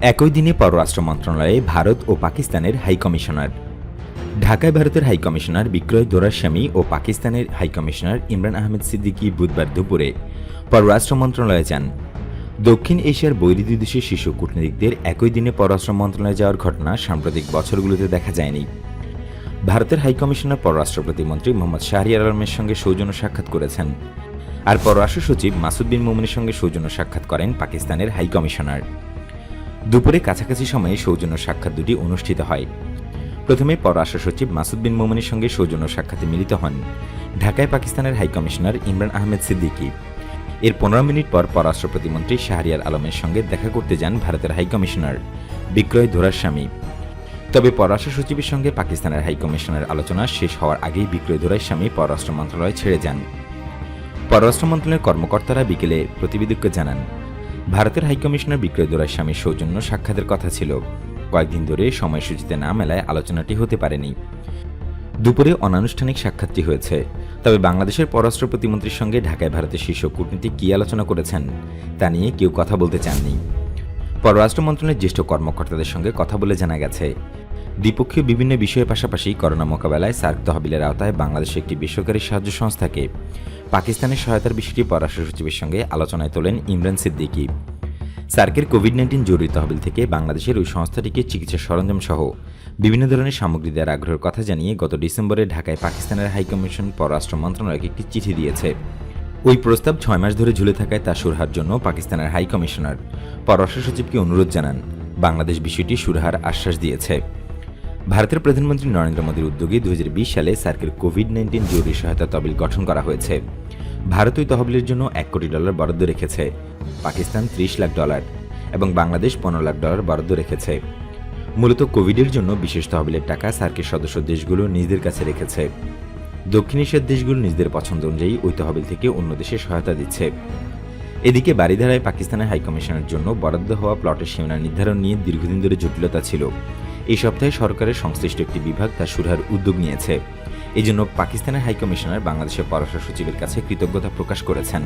একই দিনে পররাষ্ট্র মন্ত্রণালয়ে ভারত ও পাকিস্তানের হাইকমিশনার ঢাকায় ভারতের হাইকমিশনার বিক্রয় দোরাস্বামী ও পাকিস্তানের হাইকমিশনার ইমরান আহমেদ সিদ্দিকী বুধবার দুপুরে পররাষ্ট্র মন্ত্রণালয়ে যান। দক্ষিণ এশিয়ার বৈরিদি দেশের শীর্ষ কূটনীতিকদের একই দিনে পররাষ্ট্র মন্ত্রণালয়ে যাওয়ার ঘটনা সাম্প্রতিক বছরগুলোতে দেখা যায়নি। ভারতের হাইকমিশনার পররাষ্ট্র প্রতিমন্ত্রী মোহাম্মদ শাহরিয়ার আলমের সঙ্গে সৌজন্য সাক্ষাৎ করেছেন। আর পররাষ্ট্র সচিব মাসুদ বিন মোমিনের সঙ্গে সৌজন্য সাক্ষাৎ করেন পাকিস্তানের হাই কমিশনার। দুপুরে কাছাকাছি সময়ে সৌজন্য সাক্ষাৎ দুটি অনুষ্ঠিত হয়। প্রথমে পররাষ্ট্র সচিব মাসুদ বিন মোমিনের সঙ্গে সৌজন্য সাক্ষাতে মিলিত হন ঢাকায় পাকিস্তানের হাইকমিশনার ইমরান আহমেদ সিদ্দিকী। এর পনেরো মিনিট পর পররাষ্ট্র প্রতিমন্ত্রী শাহরিয়ার আলমের সঙ্গে দেখা করতে যান ভারতের হাই কমিশনার বিক্রয় ধোরাস্বামী। তবে পররাষ্ট্র সচিবের সঙ্গে পাকিস্তানের হাইকমিশনের আলোচনা শেষ হওয়ার আগেই বিক্রয় ধোরাস্বামী পররাষ্ট্র মন্ত্রণালয় ছেড়ে যান। পররাষ্ট্র মন্ত্রণালয়ের কর্মকর্তারা বিকেলে প্রতিবেদককে জানান ভারতের হাইকমিশনার বিক্রয় দোরাস্বামীর সৌজন্য সাক্ষাতের কথা ছিল। কয়েকদিন ধরে সময়সূচিতে না মেলায় আলোচনাটি হতে পারেনি। দুপুরে অনানুষ্ঠানিক সাক্ষাৎটি হয়েছে। তবে বাংলাদেশের পররাষ্ট্র প্রতিমন্ত্রীর সঙ্গে ঢাকায় ভারতের শীর্ষ কূটনীতি কী আলোচনা করেছেন, তা নিয়ে কেউ কথা বলতে চাননি। পররাষ্ট্র মন্ত্রণালয়ের জ্যেষ্ঠ কর্মকর্তাদের সঙ্গে কথা বলে জানা গেছে দ্বিপক্ষীয় বিভিন্ন বিষয়ের পাশাপাশি করোনা মোকাবেলায় সার্ক তহবিলের আওতায় বাংলাদেশের একটি বেসরকারি সাহায্য সংস্থাকে পাকিস্তানের সহায়তার বিষয়টি পররাষ্ট্র সচিবের সঙ্গে আলোচনায় তোলেন ইমরান সিদ্দিকী। সার্কের কোভিড নাইন্টিন জরুরি তহবিল থেকে বাংলাদেশের ওই সংস্থাটিকে চিকিৎসা সরঞ্জাম সহ বিভিন্ন ধরনের সামগ্রী দেওয়ার আগ্রহের কথা জানিয়ে গত ডিসেম্বরে ঢাকায় পাকিস্তানের হাইকমিশন পররাষ্ট্র মন্ত্রণালয়কে একটি চিঠি দিয়েছে। ওই প্রস্তাব ছয় মাস ধরে ঝুলে থাকায় তা সুরহার জন্য পাকিস্তানের হাইকমিশনার পররাষ্ট্র সচিবকে অনুরোধ জানান। বাংলাদেশ বিষয়টি সুরহার আশ্বাস দিয়েছে। ভারতের প্রধানমন্ত্রী নরেন্দ্র মোদীর উদ্যোগে দুই হাজার বিশ সালে সার্কের কোভিড নাইন্টিন জরুরি সহায়তা তহবিল গঠন করা হয়েছে। ভারত ওই তহবিলের জন্য এক কোটি ডলার বরাদ্দ রেখেছে। পাকিস্তান ত্রিশ লাখ ডলার এবং বাংলাদেশ পনেরো লাখ ডলার বরাদ্দ রেখেছে। মূলত কোভিডের জন্য বিশেষ তহবিলের টাকা সার্কের সদস্য দেশগুলো নিজেদের কাছে রেখেছে। দক্ষিণ এশিয়ার দেশগুলো নিজেদের পছন্দ অনুযায়ী ওই তহবিল থেকে অন্য দেশে সহায়তা দিচ্ছে। এদিকে বারিধারায় পাকিস্তানের হাইকমিশনের জন্য বরাদ্দ হওয়া প্লটের সীমানা নির্ধারণ নিয়ে দীর্ঘদিন ধরে জটিলতা ছিল। এই সপ্তাহে সরকারের সংশ্লিষ্ট একটি বিভাগ তা সুরার উদ্যোগ নিয়েছে। এই জন্য পাকিস্তানের হাইকমিশনার বাংলাদেশের পররাষ্ট্র সচিবের কাছে কৃতজ্ঞতা প্রকাশ করেছেন।